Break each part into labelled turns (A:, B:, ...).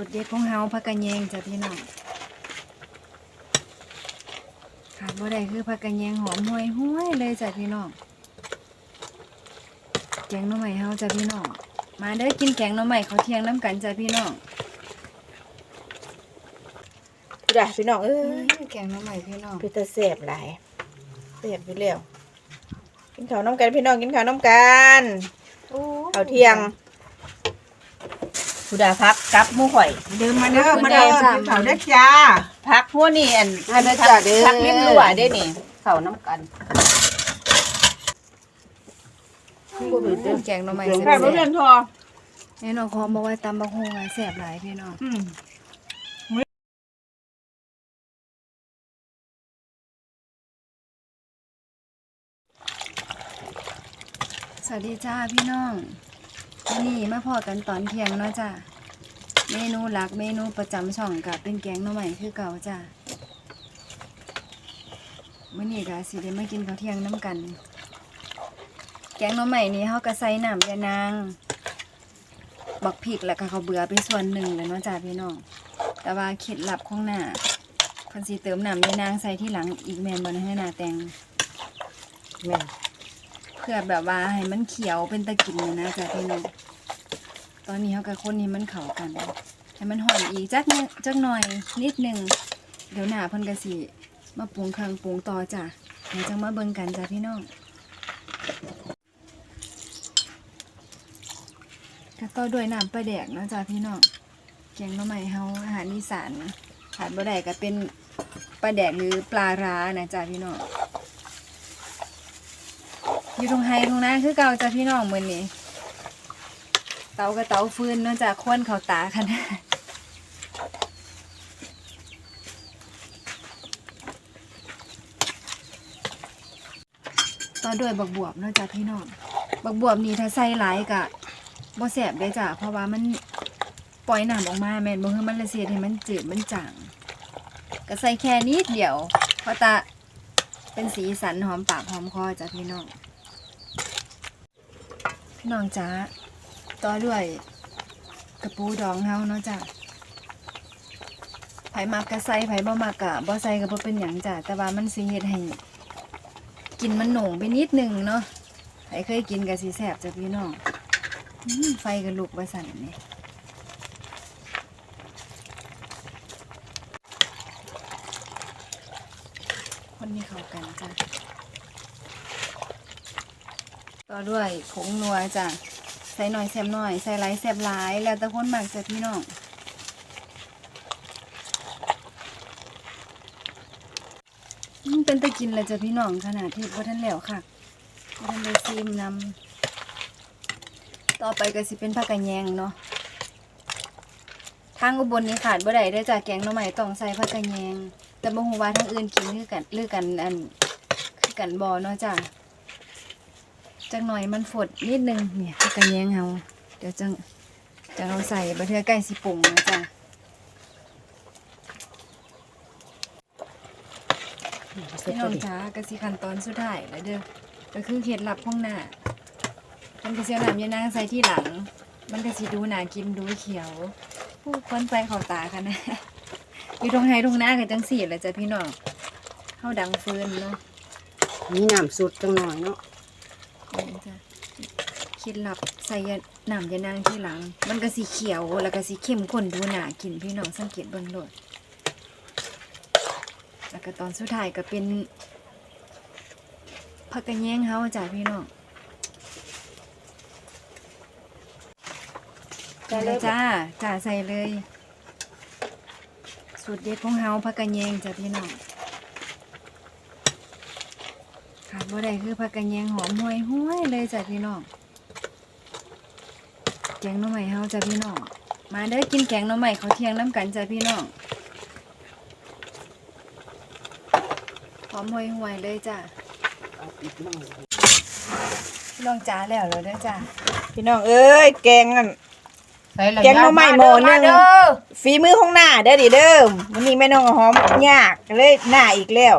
A: สูตรเด็ดของเฮาผักกะแยงจ้ะพี่น้องขาดบ่ได้คือผักกะแยงหอมห่วยห้วยๆเลยจ้ะพี่น้องแกงหน่อไม้เฮาจ้ะพี่น้องมาเด้อกินแกงหน่อไม้เขาวเที่ยงน้ำกันจ้ะพี่น้อง
B: จ้ะพี่น้องเอ้
A: เอ้
B: ย
A: ยแกงหน่อไม้พี่น้อง
B: พี่ตาเสียบหลายเสียบอยู่แล้วกินข้าวน้ำกันพี่น้องกินข้าวน้ำกัน
A: โอ้
B: ข้าวเที่ยง ผู้ดาพักกับหมู่ข่อย
C: เดินมาเด้อมาเด้อกินข้าวเด้อจ้า
B: พักพวกนี่อัน
A: มาเด้อจ้ะเด้อ
B: พักริมรั้วได้นี่ข้าวน้ำกัน
A: แกงหน่อไม้
C: แค่
A: แซ่
C: บ่
A: บ
C: เรียนทอ
A: ๆแน่นอนขอบอกว่าตำบักฮงอะแซ่บหลายพี่น้อง
C: อืม
A: สวัสดีจ้าพี่น้อง วันนี่มาพอกันตอนเที่ยงเนาะจ้าเมนูหลักเมนูประจำช่องกับเป็นแกงหน่อไม้คือเก่าจ้ามื้อนี้ก็สิได้มากินข้าวเที่ยงน้ำกัน แกงหน่อไม้นี่เฮาก็ใส่น้ำยานาง บักพริกแล้วก็ข้าวเบื่อไปส่วนหนึ่งเลยเนาะจ้าพี่น้องแต่ว่าเคล็ดลับของหน้าเพิ่นสิเติมน้ำยานางใส่ที่หลังอีกแม่นบ่นะให้หน้าแตง
B: แม่น
A: พื่อแบบว่าให้มันเขียวเป็นตะกินนะนะจ๊ะพี่น้องตอนนี้เขากับคนนี้มันเข้ากัน ให้มันหอมอีกจักนิดจักหน่อยนิดหนึ่งเดี๋ยวหน้าเพิ่นกะสิมาปรุงเครื่องปรุงต่อจ้ะเดี๋ยวจังมาเบิ่งกันจ้ะพี่น้องก็ต่อด้วยน้ำปลาแดกนะจ้ะพี่น้องแกงหน่อไม้เฮาอาหารอีสานขาดบ่ได้ก็เป็นปลาแดกหรือปลาร้านะจ้ะพี่น้อง อยู่ตรงไฮตรงนั้นคือเก่าจ้ะพี่น้องมือนี้เตากับเตาฟืนนอกจากควนเขาตาขนาดต่อด้วยบักบวบนอกจากพี่น้องบักบวบนี่ถ้าใส่หลายกะบ่แสบได้จ้ะเพราะว่ามันปล่อยหน้ำออกมาแม่นบ่คือมันละเสียดให้มันจืดมันจางก็ใส่แค่นิดเดียวเพราะตาเป็นสีสันหอมปากหอมคอจ้ะพี่น้อง น้องจ้าต่อด้วยกระปูดองเฮาเนาะจ้ะไผมักกะใส่ไผบ่มักกะบ่ใส่ก็บ่เป็นหยังจ้ะแต่ว่ามันสิเฮ็ดให้กินมันโหน่งไปนิดนึงเนาะไผเคยกินก็สิแซ่บจ้ะพี่น้องไฟก็ลุกว่าสั่นนี่คนนี้เข้ากันจ้ะ ต่อด้วยผงนัวจ้ะใส่หน่อยแซบหน่อยใส่หลายแซบหลาย แล้วแต่คนมักจ้ะพี่น้องอืมเป็นตะกินเลยจ้ะพี่น้องขนาดที่พ่ท่านแล้วค่ะพ่ท่านได้ซีมนำต่อไปก็สิเป็นผักกะแยงเนาะทางอุบลนี่ขาดบ่ได้ได้จ้ะแกงหน่อไม้ต้องใส่ผักกะแยง แต่บ่ฮู้ว่าทางอื่นกินคือกันหรือกันอันคือกันบ่เนาะจ้ะ จังหน่อยมันฝดนิดนึงเนี่ยผักระแยงเฮาเดี๋ยวจังจะเอาใส่บะเทือไก่สิปรุงนะจ๊ะพี่น้องจ๋ากะสิขั้นตอนสุดท้ายแล้วเด้อก็คือเคล็ดลับของหน้ามันก็เสียวหน้ำยานางใส่ที่หลัง มันก็สิดูหนากินดูเขียวผู้คนไปเขอตาค่ะนะอยู่ตรงไฮตรงหน้ากันจังสี่แหละจ้ะพี่น้องเฮาดังฟืนเนาะ
C: มีน้ำสุดจังหน่อยเนาะ
A: คิดลับใส่ยาน้ำยานางที่หลัง มันก็สีเขียวแล้วก็สีเข้มข้นดูหนากินพี่น้องสังเกตเบิ่งโลดแล้วก็ตอนสุดท้ายก็เป็นผักกระแยงเฮาจ้ะพี่น้อง
B: จ้า
A: จ้า
B: เลย
A: จ้าจ้าใส่เลย สูตรเด็ดของเฮาผักกระแยงจ้ะพี่น้องขาดบ่ได้คือผักกระแยงหอมห่วยห้วยๆเลยจ้ะพี่น้อง แกงหน่อไม้เฮาจ้ะพี่น้อง มาเด้อกินแกงหน่อไม้เขาวเที่ยงน้ำกันจ้ะพี่น้องหอมห่วยห่วยๆเลยจ้ะพี่น้องจ้าแล้วแล้วเด้อจ้ะ
B: พี่น้องเอ้ยแกงอัน
C: ใส่ละ
B: แกงหน่อไม้หม้อหนึ่งา
C: เด้อ
B: ฝีมือของหน้าเด้อดิเด้อวันนี้แม่น้องหอมยากเลยหน้าอีกแล้ว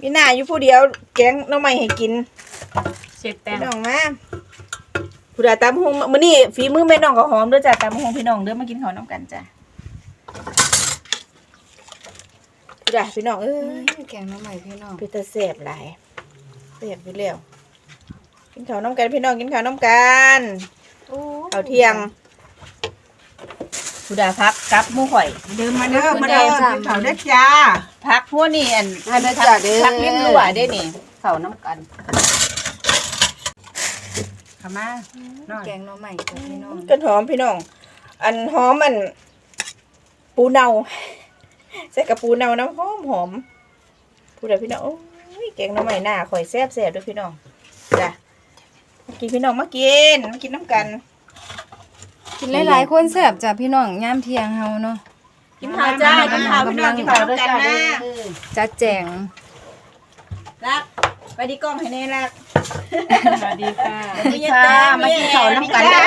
B: มีหน้าอยู่ผู้เดียวแกงหน่อไม้ให้กิน
C: เสร็จแป้
B: พี่
C: ง
B: น้องมา ผู้ผู้ใดตามหงมื้อนี้ฝีมือแม่น้องก็หอมเด้อจ้ะตามหงพี่น้องเด้อมากินข้าวน้ำกันจ้ะผู้ใดพี่น้องเอ้ย
A: แกงหน้ำใหม่พี่น้อง
B: เป็นตาแซ่บหลายแซ่บอยู่แล้วกินข้าวน้ำกันพี่น้องกินข้าวน้ำกันข้าวเที่ยงผู้ใดพักกับหมู่ข่อย
C: เดินมาเด้อมาเด้อกินข้าวเด้อจ้า
B: พักพวกนี้อัน
A: อันนั้นจ้ะเด้อ
B: พักเลี้ยงรัวได้นี่
C: ข้าวน้ำกันเข้ามาน้อย
A: แกงหน้ำใหม่จ้ะพี่น้อง
B: กันหอมพี่น้อง อันหอมอัน ปูเนาใส่กับปูเนาน้ำหอมหอมผู้ใดพี่น้องโอ้ยแกงหน้ำใหม่หน้าข่อยแซ่บแซ่บด้วยพี่น้องจ้ะมากินพี่น้องมากินมากินน้ำกัน
A: กินหลายๆคนแซ่บจ้ะพี่น้องยามเที่ยงเฮาเนาะ
B: กินข้าวจ้ากินข้าวพี่น้องกินข้าวน้ำกันนะ
A: จัดแจง
B: รัก ไปดีกล้องให้แน่รัก
C: สวัสดีค่ะ
B: มีเยตามากินข้าวน้ำกันนะ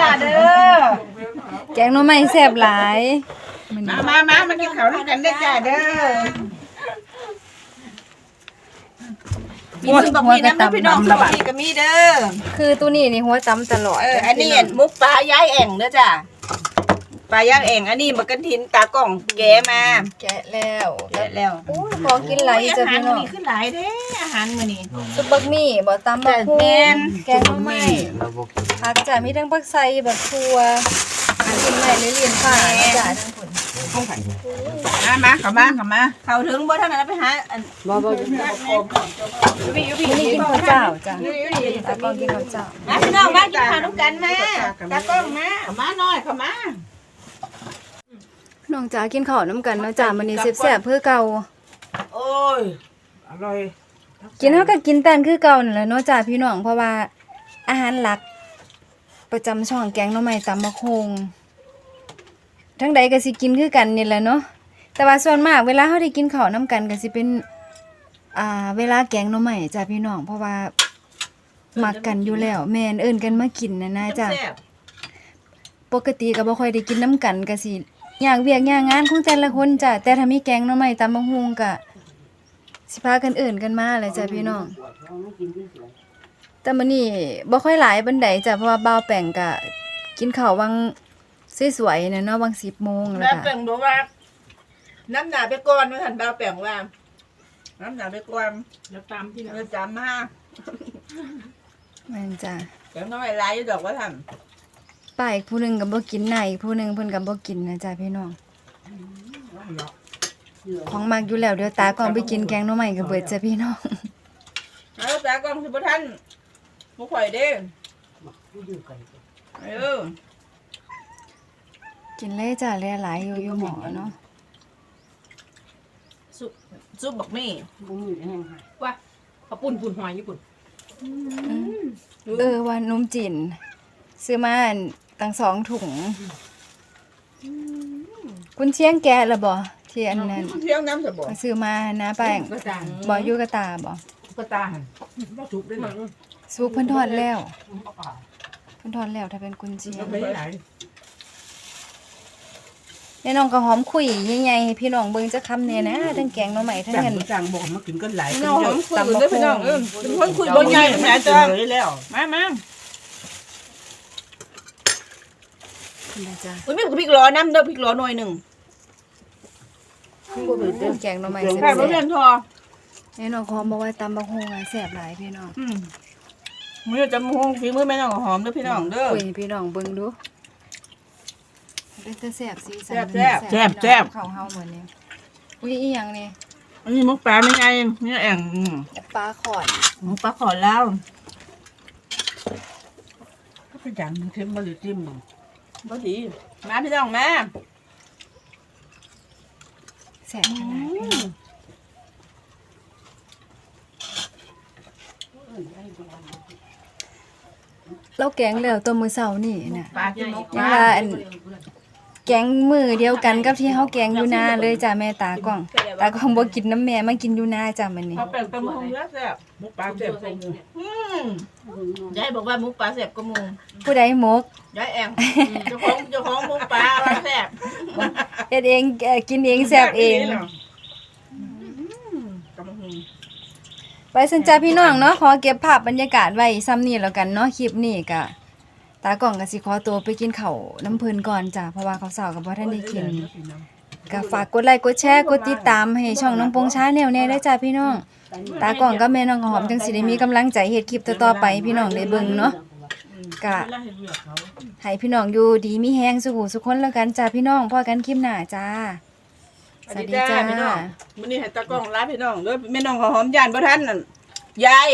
B: จ้าเด้อ
A: แกงหน้ำใหม่แซ่บหลายมัน
C: มามามามากินข้าวน้ำกันเด้อจ้าเด้อ
B: มีซุปบะหมี่น้ำนะพี่น้องซุปบะหมี่ก็มีเด้อ
A: คือตัวนี้นี่หัวตำตลอด
B: เอออันนี้มุกปลาย้ายแอ่งเด้อจ้ะ ปลาย่างแอ่งอันนี้บักกันทินตากล่องแกะมา
A: แกะแล้ว
B: แกะแล้ว
A: โอ้ยของกินหลายจ้ะ
B: อาหาร
A: พี่น้
B: มื้อ
A: อง
B: นี้ขึ้นหลายเด้อาหารมื้อนี้
A: ซุปบักหมี่บ่ตำบักหุ่
B: แม่น
A: แกงหน้ำใหม่ผักจ้ะมีทั้งผักไซแบบทั่วอันกินใหม่หรือเลียนฝ่าจ้ะทั้งผล
C: มามาเข้ามาเข้ามา
B: เข้าถึงบ่เท่านั้นนะไปหาอัน
C: บ่บ่
A: มื้อนี้กินข้าวเจ้าจ้ะตากล้องกินข้าวเจ้า
B: มาพี่น้องมากินข้าวน้ำกันมาตากล้องมา
C: เข้ามาหน่อยเข้ามา
A: น้องจ๋ากินข้าวน้ำกันเนาะจ้ะมื้อนี้แซ่บๆเพื่อเก่า
C: โอ้ย อร่อย
A: กินเฮาก็กินแต่นคือเก่านั่นแหละเนาะจ้ะพี่น้องเพราะว่าอาหารหลัก ประจำช่องแกงหน่อไม้ตำบักฮงทั้งใดก็สิกินคือกันนี่แหละเนาะแต่ว่าส่วนมากเวลาเฮาได้กินข้าวน้ำกันก็สิเป็นอ่าเวลาแกงหน่อไม้จ้ะพี่น้องเพราะว่ามักกันอยู่แล้วแม่นเอิ้นกันมากินนะนะจ้ะ
B: แซ่บ
A: ปกติก็บ่ค่อยได้กินน้ำกันก็สิ อยากเวียกอยากงานของแต่ละคนจ้ะแต่ถ้ามีแกงหน่อไม้ตำบักฮงก็สิพากันเอิ้นกันมาแหละจ้ะพี่น้อง แต่มื้อนี้บ่ค่อยหลายปานใดจ้ะเพราะว่าบ่าวแป้งก็กินข้าววังสวยๆน่ะเนาะวัง10:00นแล้ว
B: แล้ว
A: ก็
B: แป้งบอกว่า น้ำหนาไปก่อนว่าท่านบ่าวแป้งว่า น้ำหนาไปก่อน
C: แล้วตามที่
B: เออจำมา
A: แม่นจ้ะ
B: แกงน้อยหลายอยู่ดอกว่าท่าน
A: ป้าอีกผู้หนึงก็บ่กินหน้าอีกผู้หนึงเพิ่นก็บ่กินนะจ้ะพี่น้อง ของมักอยู่แล้วเดี๋ยวตาก่อนไปกินแกงหน่อไม้ก็เบิดจ้ะพี่น้อง
B: แล้วตากล้องสิบ่ท่านบ่ข่อยเด้เออ
A: กินเลยจ้ะหลายๆอยู่อยู่หมอเนาะ
B: ซุปซุปบักหมี่
C: บุ้งอยู่แห้งค่ะว่าเขาปุ่นปุ่นหอยญี่ปุ่น
A: เออว่านมจีนซื้อมาอัน ตั้งสองถุง คุณเชียงแกะละบ่ที่อันนั้น
B: เที่ยงน้ำสบ
A: ก็ซื้อมานะแป้ง
C: กระจาง
A: บ่อยู่กระตาบ่
C: กระตาหันว่าสุกได้ไหม
A: สุกเพิ่นทอดแล้ว เพิ่นทอดแล้วถ้าเป็นกุนเชียง
C: ไม่ไหล
A: แน่น้องก็หอมคุยใหญ่ๆให้พี่น้องเบิ่งจักคำแน่นะทั้งแกงหน่อไม้ทั้ง
C: แต่
A: อัน
C: กระจางบอกมากินกันหลาย
B: พี่น้องหอมคุยเด้อพี่น้องเออเป็นคนคุยบ่ใหญ่แม่จ้า
C: เลยแล้ว
B: มามา
A: นะจ้ะ
B: อุ้ยมีพริกร้อน้ำเด้อพริกร้อหน่อยหนึง
A: แกงหน่อไม้
B: แค่
A: แซ่
B: บ่
A: บ
B: เรียนทอ
A: ๆแน่น้องก็หอมบอกว่าตำบักฮงอะแซ่บหลายพี่น้อง
B: อืมมื้อจะมงฝีมือแม่น้องหอมเด้อพี่น้องเด้อ
A: คุยให้พี่น้องเบิ่งดูเป็นตาแซ่บสีสัน
B: แซ่บ
C: แซ่บแซ่บ
A: ข้าวเฮาเหมือนนี้อุ้ยอีหยังนี่
B: อันนี้มุกปลาไม่ไงนี่แอ่งอืม
A: ปลาขอน
B: มุกปลาขอเล่าว
C: ก็กระจางเค็มมาหรือจิ้ม
B: บ่ดีมาพี่น้องมา
A: แซ่บขนาดนี้เราแกงแล้วตัวมื้อเช้านี่น่ะ
B: ปลากินมุกป
A: ยัง
B: ลา
A: ว่าอันแกงมือเดียวกันกับที่เฮาแกงอยู่นาเลยจ้ะแม่ตากล้องตากล้องบ่กินน้ำแม่มากินอยู่นาจ้ะมื้อนี้
B: เอาแป้งตะมุงเยอะแซ่บ
C: มุกปลาเจ็บตรง
B: อืมยายบอกว่ามุกปลาแซ่บก็มุง
A: ผู้ใดหมก
B: ยายแอ่งเจ้าของเจ้าของมุกปลาว่าแซ่บ
A: เฮ็ดเองเอ่อกินเองแซ่บเอง
B: ตะมุง
A: ไปสันจ้าพี่น้องเนาะขอเก็บภาพบรรยากาศไว้ซ้ำนี้แล้วกันเนาะคลิปนี้ก็ตากล่องก็สิขอตัวไปกินข้าวน้ำเพิ่นก่อนจ้ะเพราะว่าเขาวเสาร์ก็บ่ทันได้กิน ก็ฝากกดไลค์กดแชร์กดติดตามให้ช่องน้องปงช้าแนวแน่ได้อจ้ะพี่น้อง ตากล่องกับแม่น้องหอมจังสิได้มีกำลังใจเฮ็ดคลิปต่อๆไปพี่น้องได้เบิ่งเนาะก็ให้พี่น้องอยู่ดีมีแฮงสุขสุขคนแล้วกันจ้ะพี่น้องพอกันคลิปหน้าจ้า สวัสดีจ้า
B: พี่น้องมื้อนี้ให้ตากล้องลาพี่น้องเด้อแม่น้องหอมย่านบ่ทันนั่นยาย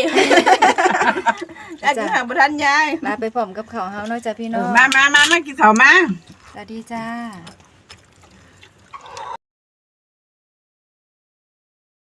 B: ยายกินข้าวบ่ทันยาย
A: ลาไปพร้อมกับข้าวเฮาเนาะจ้ะพี่น้อง
B: มามามามากินข้าวมา
A: สวัสดีจ้า